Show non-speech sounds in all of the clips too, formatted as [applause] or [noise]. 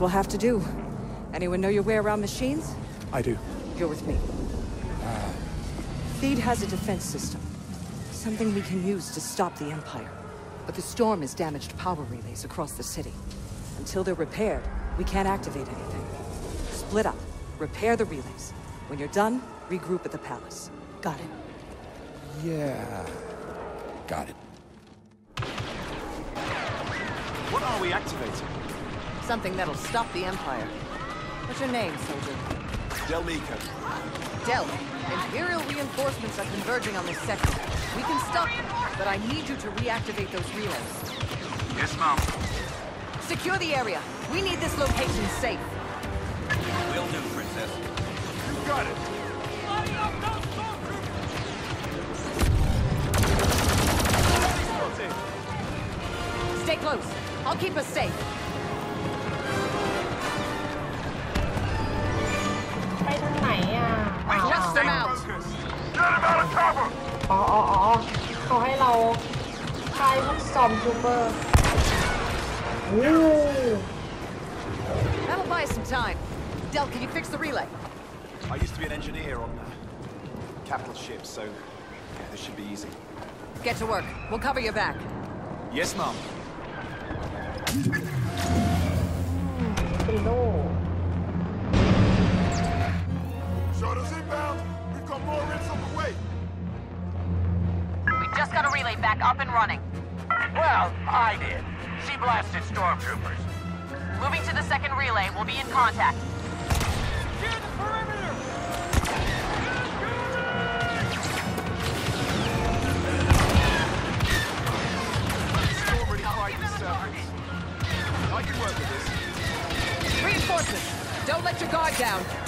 Ranger leader. Four of us will have to do. Anyone know your way around machines? I do. You're with me. Ah. Theed has a defense system. Something we can use to stop the Empire. But the storm has damaged power relays across the city. Until they're repaired, we can't activate anything. Split up. Repair the relays. When you're done, regroup at the palace. Got it? Yeah. Got it. What are we activating? Something that'll stop the Empire. What's your name, soldier? Del Meeko. Del, Imperial reinforcements are converging on this sector. We can stop them, but I need you to reactivate those relays. Yes, ma'am. Secure the area. We need this location safe. Will do, Princess. You got it. Stay close. I'll keep us safe. อ๋ออ๋ออ๋อเขาให้เราคลายพวกซอมทูเปอร์โอ้ That'll buy us some time. Del, can you fix the relay? I used to be an engineer on uh, capital ships, so yeah, this should be easy. Get to work. We'll cover your back. Yes, Mom. Relay back up and running. Well, I did. She blasted stormtroopers. Moving to the second relay. We'll be in contact. Storm already fired the servants. I can work with this. Reinforcements! Don't let your guard down.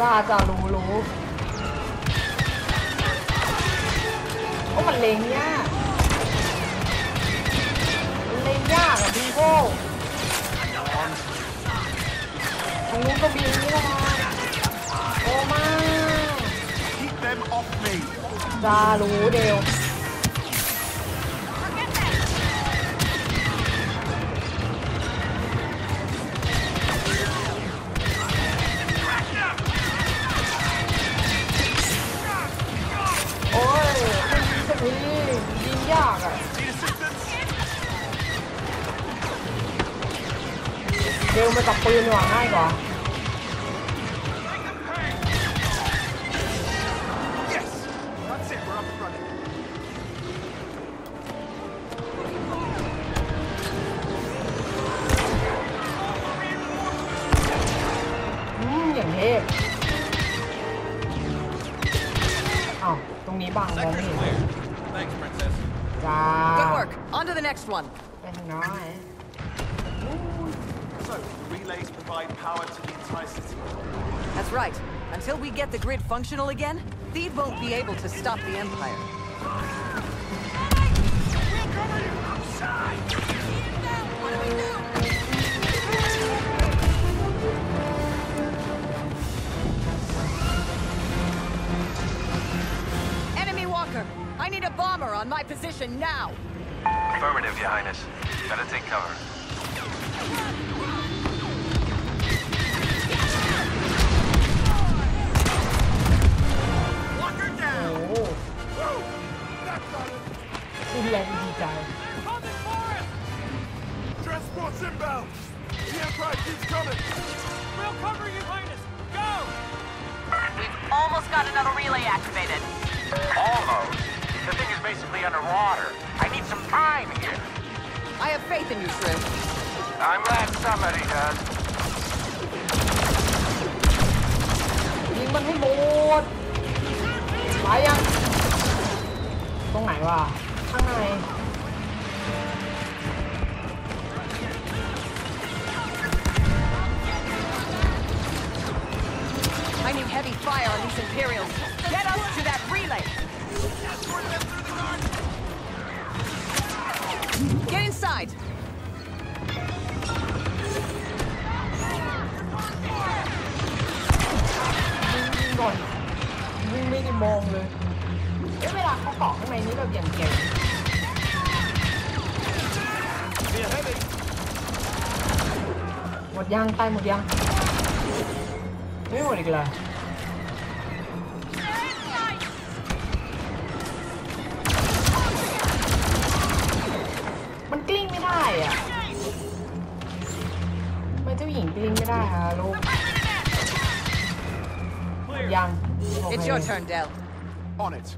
กล้าจะรู้รู้โอ้มันเล็งยากมันเล็งยากอะพี่โก้ทางนู้นก็มีนี่ละมาโอ้มา Keep them off me! จะรู้เดียว เร็วมาจับปืนดีกว่าง่ายกว่า Yes! That's it, we're up and running. อืมอย่างเทพอ้าวตรงนี้บังมองไม่ Sector's เห็น clear. Thanks, Princess. จ้า Good work. On to the next one. Relays provide power to the entire city. That's right. Until we get the grid functional again, Theed won't be able to stop the Empire. Enemy Walker! I need a bomber on my position now! Affirmative, Your Highness. Gotta take cover. inbound! The Empire keeps coming! We'll cover you, Highness! Go! We've almost got another relay activated. Almost? The thing is basically underwater. I need some time here. I have faith in you, Chris. I'm glad somebody does. ยิงมันให้หมดไปยังตรงไหนวะ ข้างใน I need heavy fire on these Imperials. Get us to that relay! Get inside! ยิงก่อนยิงไม่ได้มองเลยเอ๊ะเวลาเขาเกาะข้างในนี้แบบอย่างเก่ง มดยังตายหมดยังไม่หมดอีกเหรอมันกลิ้งไม่ได้อะทำไมเจ้าหญิงกลิ้งไม่ได้คะลูกหมดยังโอเค It's your turn, Del. On it.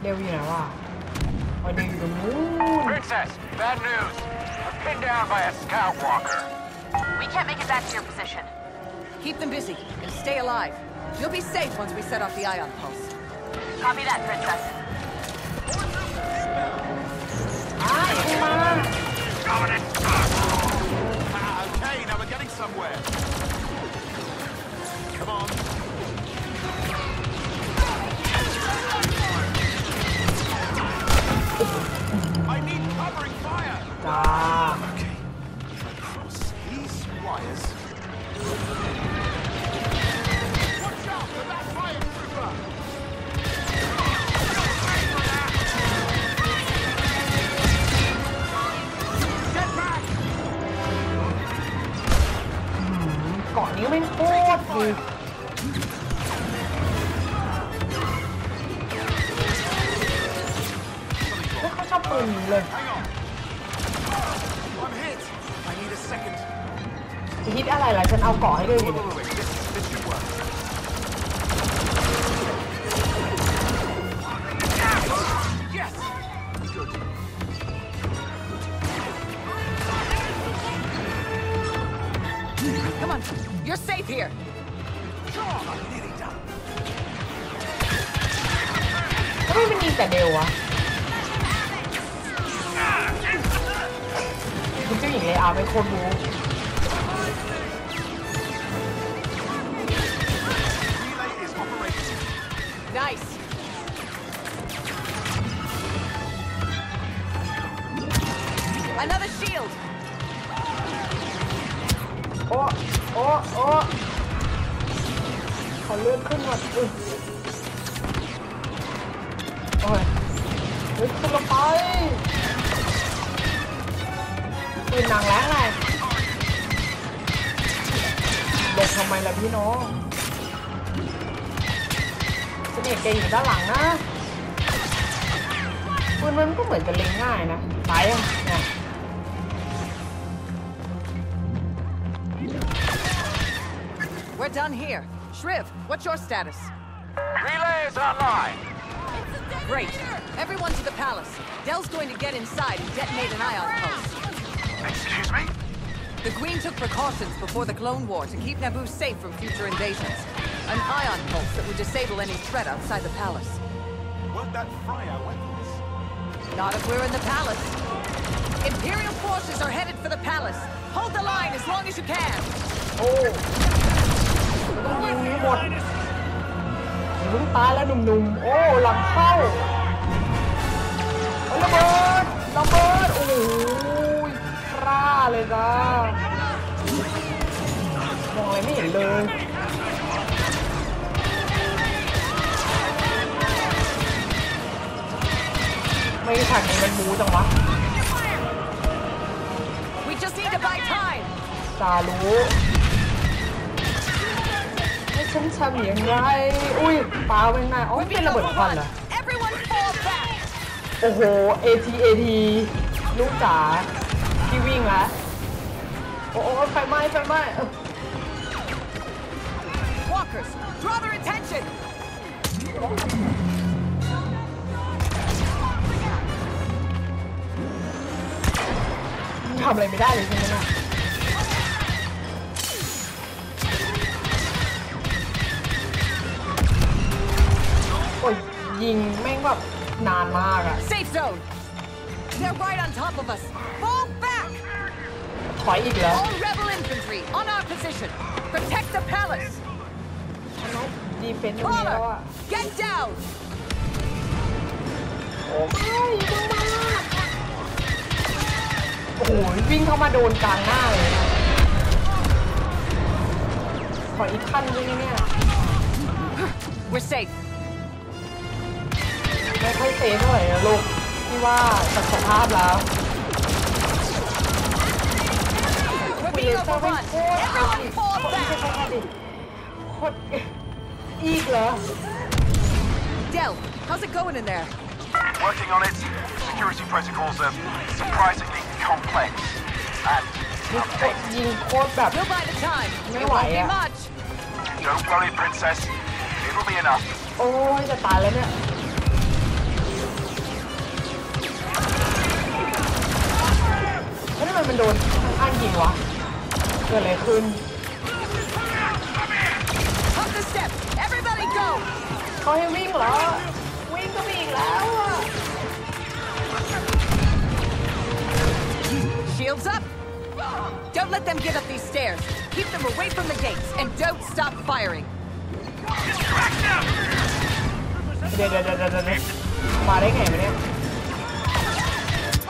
เดวอยู่ไหนวะอ๋อเดวอยู่ตรงนู้น Princess, bad news. pinned down by a scout walker. We can't make it back to your position. Keep them busy, and stay alive. You'll be safe once we set off the ion pulse. Copy that, Princess. Alright, Commander! Dominant! Ah, okay, now we're getting somewhere. Come on. I need covering fire! ปืนนี้เลย Hang on. I'm hit. I need a second. จะฮิตอะไรล่ะ ฉันเอาเกาะให้ด้วย Wait, ดิ wait, wait, wait. This, this should work. Yes! Good. Come on, you're safe here. Come on, I'm nearly done. ทำไมมันยิงแต่เดววะ เจ้าหญิงเลยอาเป็นคนรู้ Relay is operating. Nice. Another shield. โอ้ โอ้ โอ้ขอเลื่อนขึ้นหน่อยอุ๊ยโอ้ยเฮ้ยขึ้นลงไป ปืนนางแรงไงลงทำไมล่ะพี่น้องเสน่ห์แกอยู่ด้านหลังนะปืนมันก็เหมือนจะเล็งง่ายนะตายยังเนี่ย We're done here. Shriv, what's your status? Relay is online. Great. Everyone to the palace. Dell's going to get inside and detonate an ion pulse. Excuse me? The Queen took precautions before the Clone War to keep Naboo safe from future invasions. An ion pulse that would disable any threat outside the palace. Won't that fry our weapons? Not if we're in the palace. Imperial forces are headed for the palace. Hold the line as long as you can. โอ้ต้องยิงให้หมดอย่าเพิ่งตายแล้วหนุ่มๆ โอ้ หลังเข้าโอ้ระเบิดระเบิด โอ้ยกล้า เลยจ้ามองอะไรไม่เห็นเลยไม่ทันมันมูจังวะ We just need to buy time. จารู้ให้ฉันทำอย่างไร อุ้ยปาไปข้างหน้าอ๋อ We've เป็น been ระเบิดควันเหรอ Everyone fall back. โอ้โห AT AT ลูกจ๋าพี่ วิ่งละโอ้โอ้ไฟไหม้ไฟไหม้เอ้า Walkers, draw their attention! ทำอะไรไม่ได้เลยใช่ไหมเนี่ยโอ้ยยิงแม่งแบบนานมากอะ Safe zone! They're right on top of us! Fall back! ถอยอีกแล้ว All rebel infantry, on our position! Protect the palace! ดีเฟนต์ตรงนี้แล้ว Caller, อะ get down! โอ้ไม่ยิงมาโอ้โหวิ่งเข้ามาโดนกลางหน้าเลยนะขออีกขั้นนึงเนี่ย We're safe. ไม่ค่อยเซฟเท่าไหร่นะลูกที่ว่าจากสภาพแล้ว being overrun! Everyone fall โคตร back! โคตรอีกเหรอ Del, how's it going in there? Working on it. Security protocols are surprisingly complex. And นี่โคตรยิงโคตรแบบ We'll buy the time. Itไม่ won't ไหว be อะ much. don't worry, Princess. It'll be enough. โอ้ยจะตายแล้วเนี่ยเฮ้ยทำไมมันโดนข้างๆยิงวะ เ กิดอะไรขึ้น Up the steps! Everybody go! เขาให้วิ่งเหรอ วิ่งก็มีอีกแล้วอะ Shields up! Don't let them get up these stairs. Keep them away from the gates and don't stop firing. เดี๋ยวเดี๋ยวเดี๋ยวเดี๋ยวเดี๋ยวมาได้ไงวะเนี่ย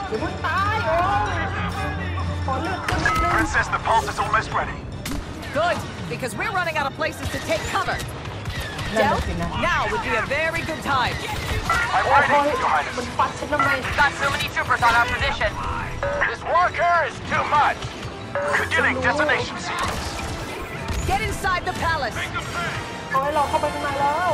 อย่าเพิ่งตายโอ้ยขอเลือด ขึ้นนิดนึง Princess, the pulse is almost ready. Good, because we're running out of places to take cover. นั่น Del, น่ะสินะ now would be a very good time. I'm โอ้ย ready, Your มัน Highness. ปัดฉันทำไม Got so many troopers on our position. This worker is too much. Beginning detonation sequence. Get inside the palace. เขาให้เราเข้าไปข้างในแล้ว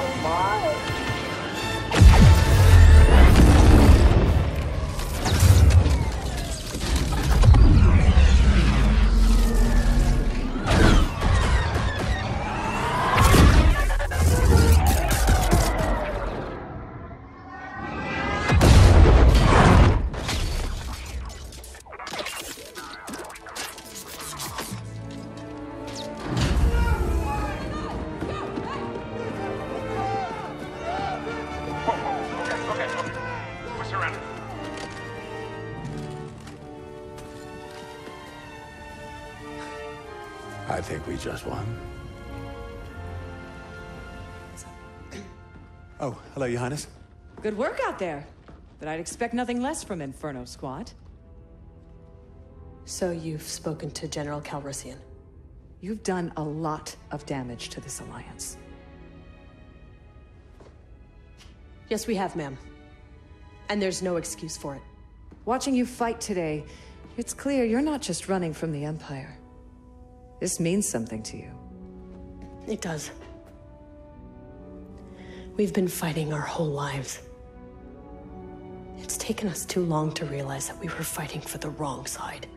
I think we just won. [clears throat] Oh, hello, Your Highness. Good work out there. But I'd expect nothing less from Inferno Squad. So you've spoken to General Calrissian. You've done a lot of damage to this alliance. Yes, we have, ma'am. And there's no excuse for it. Watching you fight today, it's clear you're not just running from the Empire. This means something to you. It does. We've been fighting our whole lives. It's taken us too long to realize that we were fighting for the wrong side.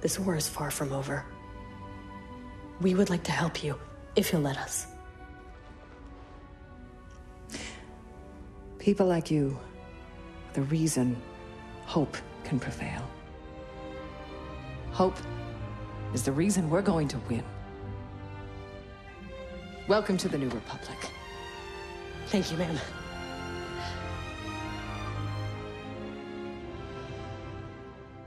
This war is far from over. We would like to help you, if you'll let us. People like you, are the reason hope can prevail. Hope is the reason we're going to win. Welcome to the New Republic. Thank you, ma'am.